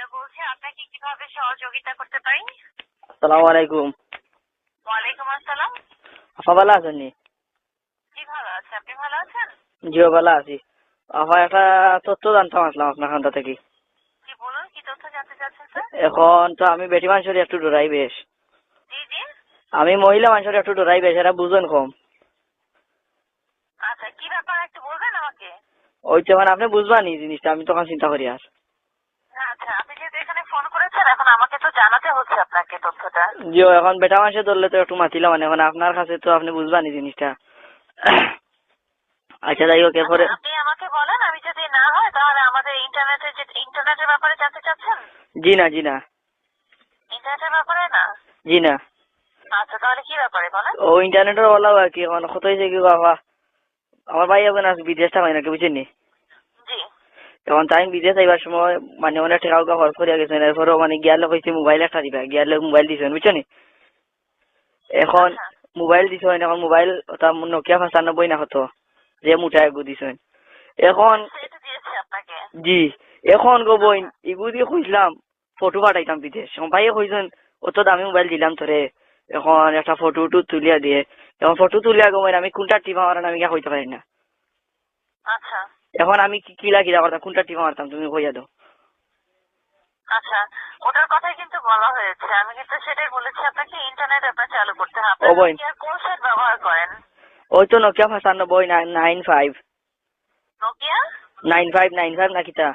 সায়রা বলছি আপনাকে কীভাবে সহযোগিতা করতে পারি? আসসালামু আলাইকুম। ওয়ালাইকুম আসসালাম। আপা ভালো আছেন জি ভালো আছে। আপনি ভালো আছেন? জিও ভালো আছি। আপা একটা তথ্য জানতাম আসলাম আপনার খান্তা থেকে। জি বলুন কি তথ্য জানতে চাচ্ছেন স্যার? এখন তো আমি বেটি মানুষের একটু ডরাই বেশ। জি জি। আমি মহিলা মানুষের একটু ডরাই বেশ এটা বুঝেন কম। আচ্ছা কি ব্যাপার একটু বলবেন আমাকে? ওই তো মানে আপনি বুঝবেন জিনিসটা আমি তখন চিন্তা করি আর আচ্ছা আপনি যেহেতু এখানে ফোন করেছেন এখন আমাকে তো জানাতে হচ্ছে আপনাকে তথ্যটা। জিও এখন বেটা মানুষের ধরলে তো একটু মাতিলাম মানে এখন আপনার কাছে তো আপনি বুঝবেন জিনিসটা। আচ্ছা যাই হোক এরপরে আপনি আমাকে বলেন আমি যদি না হয় তাহলে আমাদের ইন্টারনেটের যে ইন্টারনেটের ব্যাপারে জানতে চাচ্ছেন? জি না জি না। ইন্টারনেটের ব্যাপারে না? জি না। আচ্ছা তাহলে কি ব্যাপারে বলেন? ও ইন্টারনেটের আর কি? এখন কত হয়েছে কি বাবা? আমার ভাই এখন আজ বিদেশ থাকাই নাকি বুঝছেন নি? জি এখন তাই বিদেশ আইবার সময় মানে অনেক টাকা উকা খরচ করিয়া গেছেন এরপরও মানে গিয়ার লোক হয়েছে মোবাইল একটা দিবা গিয়ার লোক মোবাইল দিছেন বুঝছ নি? এখন আচ্ছা। মোবাইল দিছেন এখন মোবাইল ওটা নোকিয়া পঁচানব্বই না হতো যে মুঠা এগু দিছেন এখন আপনাকে? জি এখন গো বইন এগু দিয়ে খুঁজলাম ফটো পাঠাইতাম বিদেশ। ভাইয়ে কইছেন অত দামি মোবাইল দিলাম তোরে এখন একটা ফটো টু তুলিয়া দিয়ে। এখন ফটো তুলিয়া গো আমি কোনটা টিপা মারান আমি কইতে পারি না। আচ্ছা। এখন আমি কি কিলা কিলা করতাম কোনটা টিপা মারতাম তুমি কইয়া দাও। আচ্ছা ওটার কথাই কিন্তু বলা হয়েছে। আমি কিন্তু সেটাই বলেছি আপনাকে ইন্টারনেট আপনার চালু করতে হবে। ও কোন সেট ব্যবহার করেন? ওই তো নোকিয়া পঁচানব্বই nine five Nokia nine five nine five না কিতা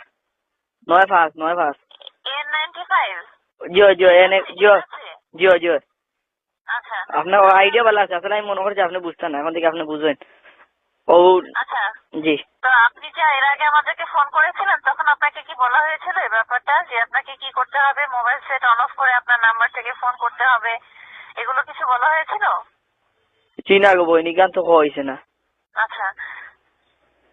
নয় পাঁচ নয় পাঁচ N ninety five Jio Jio এনে জিও জিও জিও। আচ্ছা। আপনার আইডিয়া ভালো আছে আসলে আমি মনে করছি আপনি বুঝতেন না এখন থেকে আপনি বুঝবেন। ও আচ্ছা। জি। তো আপনি যে এর আগে আমাদেরকে ফোন করেছিলেন তখন আপনাকে কি বলা হয়েছিল এই ব্যাপারটা? যে আপনাকে কি করতে হবে? মোবাইল সেট অন অফ করে আপনার নাম্বার থেকে ফোন করতে হবে। এগুলো কিছু বলা হয়েছিল? চিনা গো তো হয়েছে না। আচ্ছা।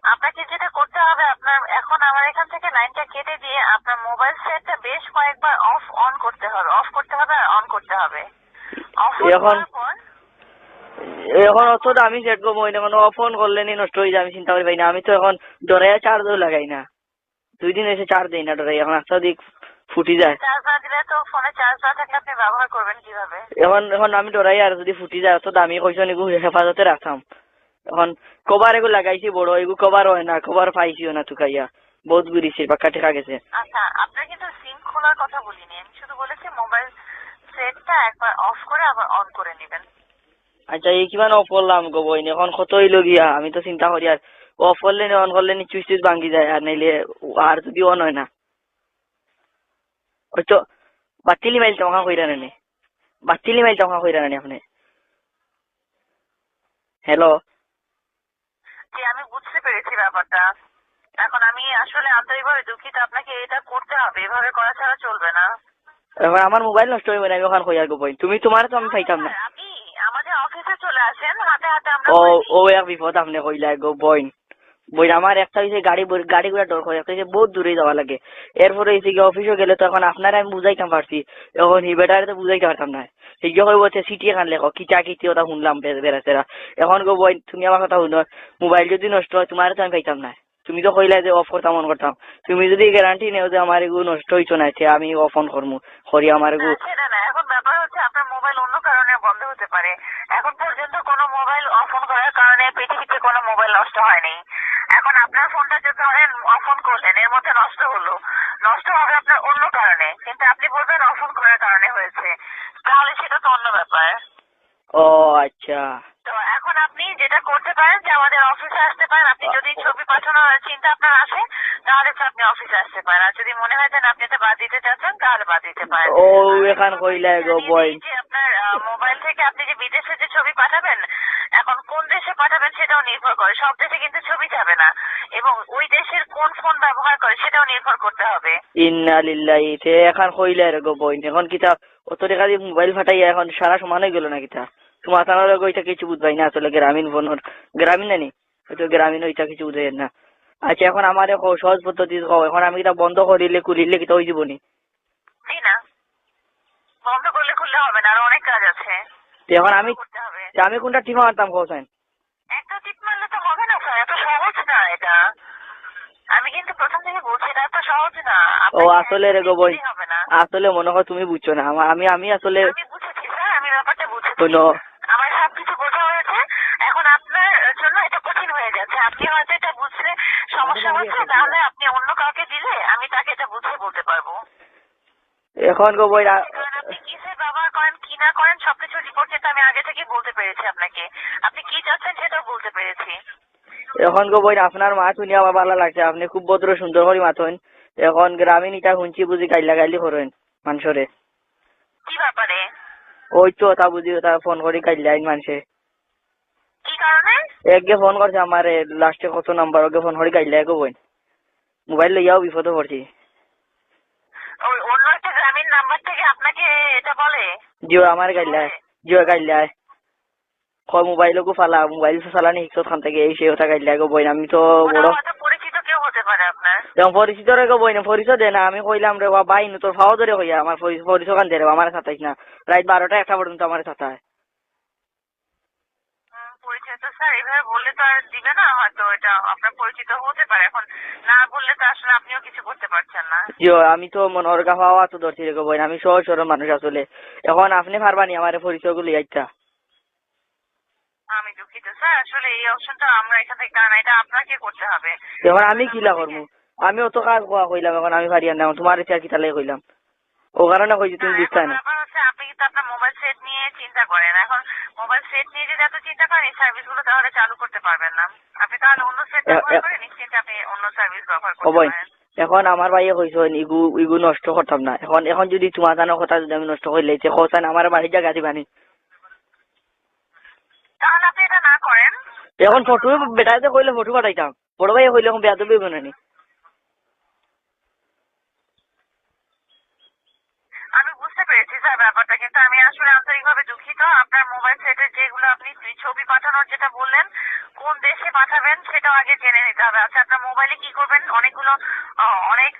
আপনাকে যেটা করতে হবে আপনার এখন আমার এখান থেকে লাইনটা কেটে দিয়ে আপনার মোবাইল সেটটা বেশ কয়েকবার অফ অন করতে হবে। অফ করতে হবে আর অন করতে হবে। অফ এখন- এখন অত দামি সেট বই এখন ফোন করলে নি নষ্ট হয়ে যায় আমি চিন্তা করি পাই না আমি তো এখন ডরাইয়া চার্জও লাগাই না। দুই দিন এসে চার্জ দেই না ডরাই এখন আস্তে দিক ফুটি যায়। আপনি এখন এখন আমি ডরাই আর যদি ফুটি যায় অত দামি কইছো নিগু হেফাজতে রাখতাম এখন কভার এগু লাগাইছি বড় এগু কভার হয় না কভার পাইছিও না তুকাইয়া বহুত ঘুরিছি পাক্কা ঠেকা গেছে। আচ্ছা আপনার কিন্তু সিম খোলার কথা বলিনি আমি শুধু বলেছি মোবাইল সেটটা একবার অফ করে আবার অন করে নেবেন। আচ্ছা এই কিমান অফ করলাম গো বইন? এখন কত হইল গিয়া? আমি তো চিন্তা করি আর অফ করলে অন করলে নি চুইচ চুইচ ভাঙ্গি যায় আর নাইলে আর যদি অন হয় না। ওই তো বাতিলি মাইল টঙ্কা কইরা নানি। বাতিলি মাইল টঙ্কা কইরা নানি আপনি হ্যালো জি আমি বুঝতে পেরেছি ব্যাপারটা। এখন আমি আসলে আন্তরিকভাবে দুঃখিত আপনাকে এটা করতে হবে। এভাবে করা ছাড়া চলবে না। আমার মোবাইল নষ্ট হইবে না আমি ওখান কইয়া গো বইন? তুমি তোমার তো আমি পাইতাম না। আপনি আমাদের অফিসে চলে আসেন হাতে হাতে আমরা ও ও এক বিপদ আপনি কইলা গো বইন বইন আমার একটা হইছে গাড়ি গাড়ি ডর করে একটা বহুত দূরে যাওয়া লাগে। এরপরে হইছে কি অফিসে গেলে তো এখন আপনারা আমি বুঝাইতাম পারছি। এখন হি বেটারে তো বুঝাইতে পারতাম না। কই বলছে সিটি এখান লেখো ওটা শুনলাম বেড়াচেরা এখন গো বইন তুমি আমার কথা শুনো মোবাইল যদি নষ্ট হয় তোমার তো আমি পাইতাম না। তুমি তো কইলা যে অফ করতাম অন করতাম। তুমি যদি গ্যারান্টি নেও যে আমার এগু নষ্ট হইতো না আমি অফ অন করমু। করি আমার এগু না, সেটা না এখন ব্যাপার হচ্ছে আপনার মোবাইল অন্য কারণে বন্ধ হতে পারে। এখন পর্যন্ত কোনো মোবাইল অফ অন করার কারণে পৃথিবীতে কোনো মোবাইল নষ্ট হয়নি। এখন আপনার ফোনটা যে ধরেন অফ অন করলেন এর মধ্যে নষ্ট হলো। নষ্ট হবে আপনার অন্য কারণে কিন্তু আপনি বলবেন অফ অন করার কারণে হয়েছে। তাহলে সেটা তো অন্য ব্যাপার। ও আচ্ছা। তো এখন আপনি যেটা করতে পারেন যে আমাদের অফিসে আসতে পারেন। আপনি যদি ছবি পাঠানোর চিন্তা আপনার আসে তাহলে তো আপনি অফিসে আসতে পারেন। আর যদি মনে হয় যে আপনি এটা বাদ দিতে চাচ্ছেন তাহলে বাদ দিতে পারেন। ও এখান কইলা গো যদি থেকে আপনি যে বিদেশে যে ছবি পাঠাবেন এখন কোন দেশে পাঠাবেন সেটাও নির্ভর করে। সব দেশে কিন্তু ছবি যাবে না। এবং ওই দেশের কোন ফোন ব্যবহার করে সেটাও নির্ভর করতে হবে। ইন্না লিল্লাহি তে এখন কইলে রে গো বইন। এখন কিতা অত টাকা দিয়ে মোবাইল ফাটাইয়া এখন সারা সমান হয়ে গেল না কিতা? তোমার তানোর ওইটা কিছু বুঝবাই না আসলে গ্রামীণ ফোনের গ্রামীণ নানি? হয়তো গ্রামীণ ওইটা কিছু বুঝাই না। আচ্ছা এখন আমার সহজ পদ্ধতি এখন আমি কিতা বন্ধ করিলে খুলিলে কিতা হয়ে যাবনি জি না। বন্ধ করলে খুললে হবে না আরও এখন আমি আমি কোনটা টিপা মারতাম কও সাইন। একটা টিপ মারলে তো হবে না স্যার এত সহজ না এটা। আমি কিন্তু প্রথম থেকে বলছি এটা এত সহজ না। ও আসলে রে গো না। আসলে মনে হয় তুমি বুঝছ না। আমা- আমি আসলে আমি বুঝেছি স্যার আমি ব্যাপারটা বুঝেছি। আমার সবকিছু বোঝা হয়েছে। এখন আপনার জন্য এটা কঠিন হয়ে যাচ্ছে। আপনি হয়তো এটা বুঝতে সমস্যা হচ্ছে তাহলে আপনি অন্য কাউকে দিলে আমি তাকে এটা বুঝিয়ে বলতে পারব। এখন গো বোন না করেন সবকিছু রিপোর্ট কিন্তু আমি আগে থেকেই বলতে পেরেছি আপনাকে। আপনি কি চাচ্ছেন সেটাও বলতে পেরেছি। এখন গো বোন আপনার মাছ শুনি আমার ভালো লাগছে আপনি খুব ভদ্র সুন্দর করে মাথন এখন গ্রামীণ ইটা শুনছি বুঝি গাইলা গাইলি করেন মানুষরে। কি ব্যাপারে? ওই তো তা বুঝি তা ফোন করে গাইলাইন মানুষে কি কারণে? একগে ফোন করছে আমার লাস্টে কত নাম্বার ওকে ফোন করে গাইলাই গো বোন। মোবাইল লইয়াও বিপদে পড়ছি। অন্য একটা গ্রামীণ নাম্বার থেকে আপনাকে এটা বলে? জিও আমার গাইলাই জিও গাইলাই কয় মোবাইলকো ফালা মোবাইল ফালানি শিক্ষক খান থেকে এই সেই কথা গাইলাই গো বইন আমি তো বড় পরিচিত কেউ হতে পারে আপনার যেমন পরিচিত রে গো বইন পরিচয় দে না আমি কইলাম রে বাবা বাইনু তোর ফাও ধরে কইয়া আমার পরি- পরিচয় কান দে রে আমার সাথে না। রাত বারোটা একটা পর্যন্ত আমার সাতায় পরিচয় তো স্যার এইভাবে বললে তো আর দিবে না হয়তো এটা আপনার পরিচিত হতে পারে। এখন না বললে তো আসলে আপনিও কিছু করতে পারছেন না। জিও আমি তো মনোর গাফাও তো ধরছি রে গো বোন আমি সহজ সরল মানুষ আসলে। এখন আপনি পারবানি আমার পরিচয়গুলো আচ্ছা আমি দুঃখিত স্যার। আসলে এই অপশনটা আমরা এখান থেকে কারণ এটা আপনাকে করতে হবে। এখন আমি কিলা করব? আমি অত কাজ কইলাম এখন আমি পারি না। তোমার ইচ্ছা কি তালে কইলাম। ও কারণে কইছি তুমি না, বুঝতে না। আপনার মোবাইল সেট নিয়ে চিন্তা করেন। এখন মোবাইল সেট নিয়ে যদি এত চিন্তা করেন এই সার্ভিসগুলো তাহলে চালু করতে পারবেন না। আপনি তাহলে অন্য সেট ব্যবহার এ- করে নিশ্চিন্তে আপনি অন্য সার্ভিস ব্যবহার করতে পারেন। এখন আমার ভাইয়ে কইছ ইগু ইগু নষ্ট করতাম না। এখন এখন যদি তোমার জানো কথা যদি আমি নষ্ট করে যে কোথায় আমার বাড়ির জায়গা দিবানি তাহলে আপনি এটা না করেন। এখন ফটো বেটাতে কইলে ফটো পাঠাইতাম। বড় ভাই কইলে এখন বেয়া দেবে বানানি আমি বুঝতে পেরেছি স্যার ব্যাপারটা কিন্তু আমি আসলে আন্তরিকভাবে দুঃখিত মোবাইল সেটের যেগুলো আপনি ছবি পাঠানোর যেটা বললেন কোন দেশে পাঠাবেন সেটাও আগে জেনে নিতে হবে। আচ্ছা আপনার মোবাইলে কি করবেন? অনেকগুলো অনেক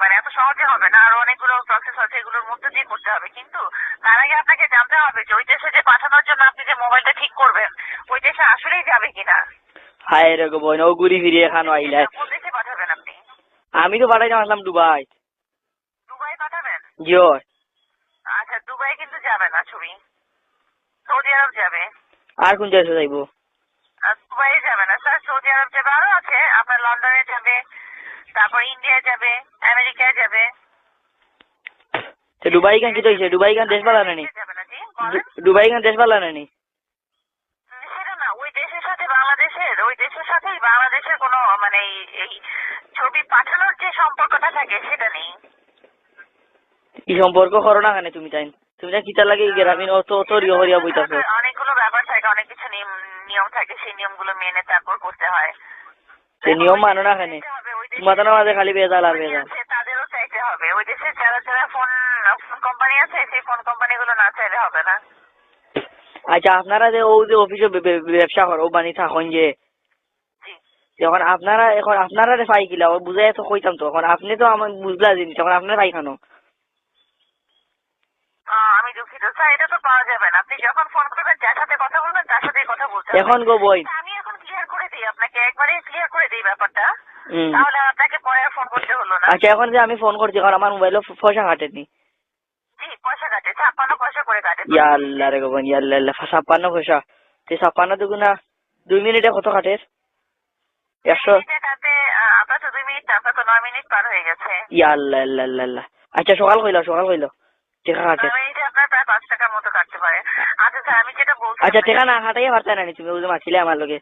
মানে এত সহজে হবে না আর অনেকগুলো প্রসেস আছে এগুলোর মধ্যে দিয়ে করতে হবে। কিন্তু তার আগে আপনাকে জানতে হবে যে ওই দেশে যে পাঠানোর জন্য আপনি যে মোবাইলটা ঠিক করবেন ওই দেশে আসলেই যাবে কিনা। হায় রে গো বোন ও ঘুরি ফিরে এখানো আইলাই কোন দেশে পাঠাবেন আপনি? আমি তো পাঠাইতাম আসলাম দুবাই। দুবাই পাঠাবেন? জিও আচ্ছা দুবাই কিন্তু যাবে না ছবি। সৌদি আরব যাবে। আর কোন দেশে যাইবো? দুবাই যাবে না স্যার সৌদি আরব যাবে আরও আছে। আপনার লন্ডনে যাবে তারপর ইন্ডিয়া যাবে আমেরিকায় যাবে। দুবাই গান কি তো দুবাই গান দেশ নানি বলেন। দুবাই গান দেশ নানি সেটা না ওই দেশের সাথে বাংলাদেশের ওই দেশের সাথেই বাংলাদেশের কোনো মানে এই- এই ছবি পাঠানোর যে সম্পর্কটা থাকে সেটা নেই। কি সম্পর্ক করো না কেন তুমি তাই তুমি তাই কিতা লাগে গ্রামীণ অত অত রিয় হরিয়া বইতাছো অনেকগুলো ব্যাপার থাকে অনেক কিছু নিয়ম থাকে সেই নিয়মগুলো মেনে তারপর করতে হয়। সে নিয়ম মানো না কেন চাইতে হবে, ওই দেশের তোমার তো মাঝে খালি বেজাল আর বেজাল। তাদেরও চাইতে হবে। ওই দেশের যারা যারা ফোন ফোন কোম্পানি আছে সেই ফোন কোম্পানিগুলো না চাইলে হবে না। আচ্ছা আপনারা যে ও যে অফিসে ব্যবসা করো বানি থাকুন যে এখন আপনারা এখন আপনারা পাই কিলা বুঝাই তো কইতাম তো এখন আপনি তো আমার বুঝলা জিনিস এখন আপনারা পাই খানো আমি দুঃখিত। স্যার এটা তো পাওয়া যাবে না। আপনি যখন ফোন করবেন যার সাথে কথা বলবেন তার সাথেই কথা বলতে এখন গো বই। আমি এখন ক্লিয়ার করে দিই আপনাকে একবারে ক্লিয়ার করে দিই ব্যাপারটা। তাহলে আপনাকে পরে ফোন করতে হলো না। আচ্ছা এখন যে আমি ফোন করছি এখন আমার মোবাইলে পয়সা কাটেনি। জি পয়সা কাটে। ছাপ্পান্ন পয়সা করে কাটে। রে গোবন আল্লাহ আল্লাহ ছাপ্পান্ন পয়সা। তে ছাপ্পান্ন দুগুনা দুই মিনিটে কত কাটে? একশো। মিনিটে কাটে আহ, আপনার তো দুই মিনিট না, নয় মিনিট পার হয়ে গেছে। আল্লাহ আল্লাহ আল্লাহ আল্লাহ। আচ্ছা সকাল কইলো সকাল কইলো। টেকা কাটে নয় মিনিটে আপনার প্রায় পাঁচ টাকার মতো কাটতে পারে আচ্ছা স্যার আমি যেটা বলছি আচ্ছা ঠিকানা না কাটাই পারতে না তুমি বুঝে মাছিলে আমার লোকে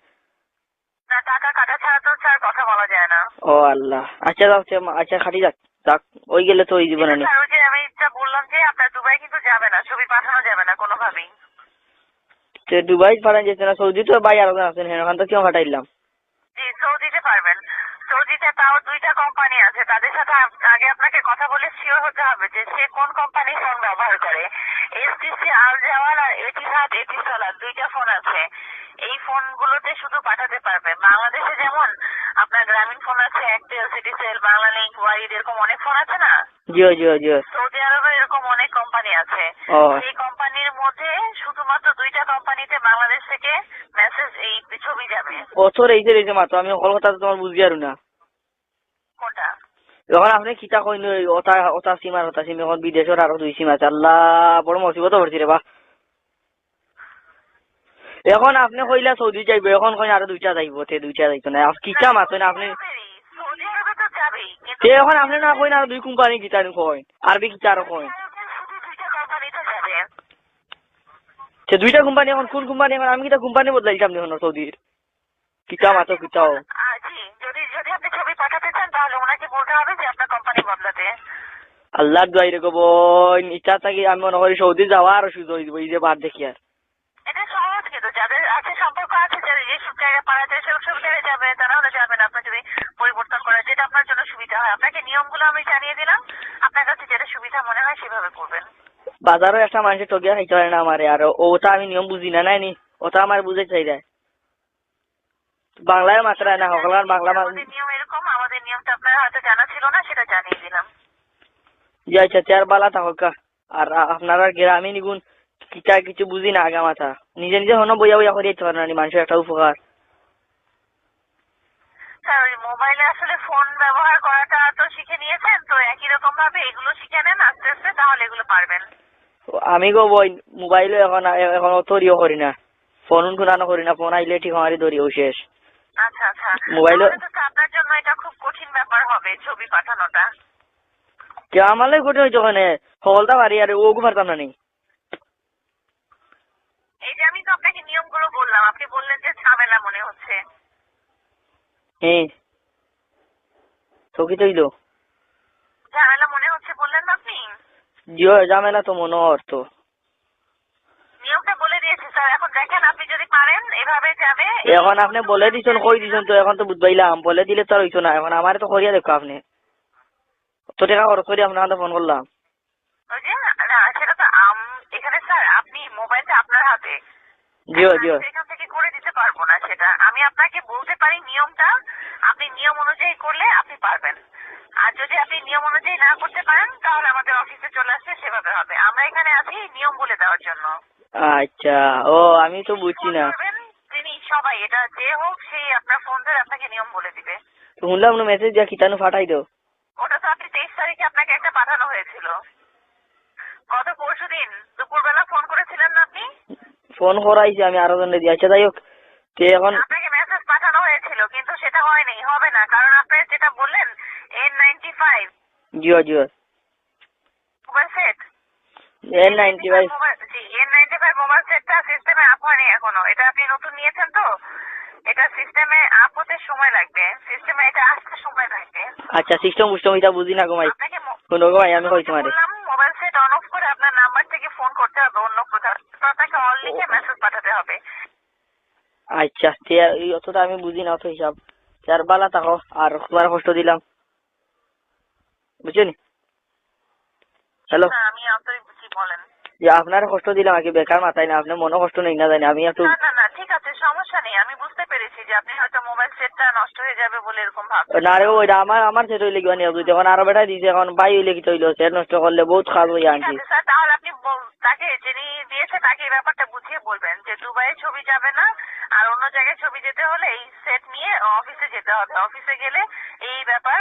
না টাকা কাটা ছাড়া তো স্যার কথা বলা যায় না। ও আল্লাহ। আচ্ছা যাও আচ্ছা, আচ্ছা খাটি যাক যাক ওই গেলে তো ওই জীবনে নেই। স্যার ওই যে আমি যা বললাম যে আপনার দুবাই কিন্তু যাবে না ছবি পাঠানো যাবে না কোনোভাবেই। তো দুবাই পাঠান যেতে না সৌদি তো ভাই আলাদা আছেন হ্যাঁ ওখান তো কেউ কাটাইলাম জি সৌদিতে পারবেন। সৌদিতে তাও দুইটা কোম্পানি আছে। তাদের সাথে আগে আপনাকে কথা বলে শিওর হতে হবে যে সে কোন কোম্পানির ফোন ব্যবহার করে। এসটিসি আল জাওয়াল আর এটিহাদ এটিসালাত দুইটা ফোন আছে। এই ফোনগুলোতে শুধু পাঠাতে পারবে। বাংলাদেশে যেমন আপনার গ্রামীণ ফোন আছে একটেল সিটিসেল বাংলালিংক ওয়াইড এরকম অনেক ফোন আছে না? জিও জিও জিও সৌদি আরবে এরকম অনেক কোম্পানি আছে। সেই কোম্পানির মধ্যে শুধুমাত্র দুইটা কোম্পানিতে বাংলাদেশ থেকে মেসেজ এই ছবি যাবে। বছর এই যে মাত্র আমি তোমার বুঝি আর না। এখন আপনি কিতা কইন ওটা ওটা ওটা সিম এখন বিদেশের আরও দুই সিম আছে। আল্লাহ বড় মুসিবত পড়ছি রে বা। এখন আপনি কইলা সৌদি যাইব এখন কইন আরও দুইটা যাইব তে দুইটা যাইতো না। কিতা আপনি যাবেই কিন্তু তে এখন আপনি না কইন আরও দুই কোম্পানি কিতা নি কইন আরবি কিতা আরও কইন শুধু দুইটা কোম্পানি তো যাবে সে দুইটা কোম্পানি এখন কোন কোম্পানি এখন? আমি কিতা কোম্পানি বদলাইতাম নি এখন সৌদির কিতা মাতো কিতাও আহ, জি যদি যদি আপনি ছবি পাঠাতে চান তাহলে ওনাকে বলতে হবে যে আপনার কোম্পানি বদলাতে। আল্লাহর দোয়াই রে গো ইচ্ছা থাকি আমি মনে করি সৌদি যাওয়া আর সুযোগ যাব এই যে বাদ দেখি আর। এটা সহজ কিন্তু যাদের আছে সম্পর্ক আছে যারা জায়গায় যায় সেসব সব জায়গায় যাবে তারা হলে যাবেন আপনার যদি পরিবর্তন করা যেটা আপনার জন্য সুবিধা হয়। আপনাকে নিয়মগুলো আমি জানিয়ে দিলাম আপনার কাছে যেটা সুবিধা মনে হয় সেভাবে করবেন। বাজারও একটা মানুষের ঠকিয়া খাইতে পারে না আমারে আর ওটা আমি নিয়ম বুঝি না নাই নি? ওটা আমার বুঝে চাই দেয় বাংলায় মাত্রায় না সকলার বাংলা নিয়ম এরকম আমাদের নিয়মটা আপনার হয়তো জানা ছিল না সেটা জানিয়ে দিলাম। জি আচ্ছা চার বালা থাকা আর আপনারা গ্রামে নিগুন কিটা কিছু বুঝি না আগা মাথা। নিজে নিজে হনো বইয়া বইয়া করে দিতে পারে না মানুষের একটা উপকার। স্যার ওই মোবাইলে আসলে ফোন ব্যবহার করাটা তো শিখে নিয়েছেন তো একই রকম ভাবে এগুলো শিখে নেন আস্তে আস্তে তাহলে এগুলো পারবেন। আমি গো বই মোবাইলও এখন এখন অতরিও করি না। ফোন টুনানো করি না ফোন আইলে ঠিক আমারই ধরিও শেষ। আচ্ছা আচ্ছা। মোবাইলে- আপনার জন্য এটা খুব কঠিন ব্যাপার হবে ছবি পাঠানোটা। কে আমালে কঠিন হইতো ওখানে? সকলটা পারি আর ও পারতাম না নি এই যে আমি তো আপনাকে নিয়মগুলো বললাম আপনি বললেন যে ঝামেলা মনে হচ্ছে। হ্যাঁ তো কি ঝামেলা মনে হচ্ছে বললেন না আপনি? জিও ঝামেলা তো মনে নিয়মটা বলে দিয়েছি স্যার। এখন দেখেন আপনি যদি পারেন এভাবে যাবে। এখন আপনি বলে দিছেন কই দিছেন তো? এখন তো বুঝবাইলাম। বলে দিলে তো আর হইতো না। এখন আমার তো করিয়া দেখো আপনি। তো টাকা খরচ করে আপনার ফোন করলাম। ওই যে না সেটা তো আম এখানে স্যার আপনি মোবাইলটা আপনার হাতে। জিও জিও। পারব না সেটা। আমি আপনাকে বলতে পারি নিয়মটা আপনি নিয়ম অনুযায়ী করলে আপনি পারবেন। আর যদি আপনি নিয়ম অনুযায়ী না করতে পারেন তাহলে আমাদের অফিসে চলে আসলে সেভাবে হবে। আমরা এখানে আছি নিয়ম বলে দেওয়ার জন্য। আচ্ছা ও আমি তো বুঝছি না। তিনি সবাই এটা যে হোক সেই আপনার ফোন ধরে আপনাকে নিয়ম বলে দিবে। শুনলাম না মেসেজ দিয়া খিতানু ফাটাই দাও। ওটা তো আপনি তেইশ তারিখে আপনাকে একটা পাঠানো হয়েছিল। গত পরশু দিন দুপুরবেলা ফোন করেছিলেন না আপনি? ফোন করাইছি আমি আরও জনে দিয়ে। আচ্ছা যাই হোক। তে এখন আপনাকে মেসেজ পাঠানো হয়েছিল কিন্তু সেটা হয়নি হবে না। কারণ আপনি যেটা বললেন N ninety five Jio Jio. Mobile set N ninety five G N ninety five mobile সেটটা সিস্টেমে আপ হয়নি এখনও। এটা আপনি নতুন নিয়েছেন তো? এটা সিস্টেমে আপ হতে সময় লাগবে। সিস্টেমে এটা আসতে সময় লাগবে। আচ্ছা সিস্টেম উস্টম এটা বুঝি না মো- শুনো ঘুমাই আমি কই তোমারে মোবাইল সেট অন অফ করে আপনার নাম্বার থেকে ফোন করতে হবে অন্য কোথাও। তো আপনাকে অল লিখে মেসেজ পাঠাতে হবে। আচ্ছা অতটা আমি বুঝি না অত হিসাব চার বালা থাকো আর তোমার কষ্ট দিলাম। বুঝছেন হ্যালো যে আপনার কষ্ট দিলাম আগে বেকার মাথায় না আপনার মনে কষ্ট নেই না জানি আমি একটু না না না ঠিক আছে সমস্যা নেই আমি বুঝতে পেরেছি যে আপনি হয়তো মোবাইল সেটটা নষ্ট হয়ে যাবে বলে এরকম ভাবছেন না রে ওইটা আমার আমার সেট হইলে কি বুঝতে এখন আরও বেটাই দিছে এখন বাই হইলে কি হইল সেট নষ্ট করলে বহুত খারাপ হয়ে আনছি আছে স্যার তাহলে আপনি বল- তাকে যিনি দিয়েছে তাকে এই ব্যাপারটা বুঝিয়ে বলবেন যে দুবাইয়ে ছবি যাবে না, আর অন্য জায়গায় ছবি যেতে হলে এই সেট নিয়ে অফিসে যেতে হবে। অফিসে গেলে এই ব্যাপার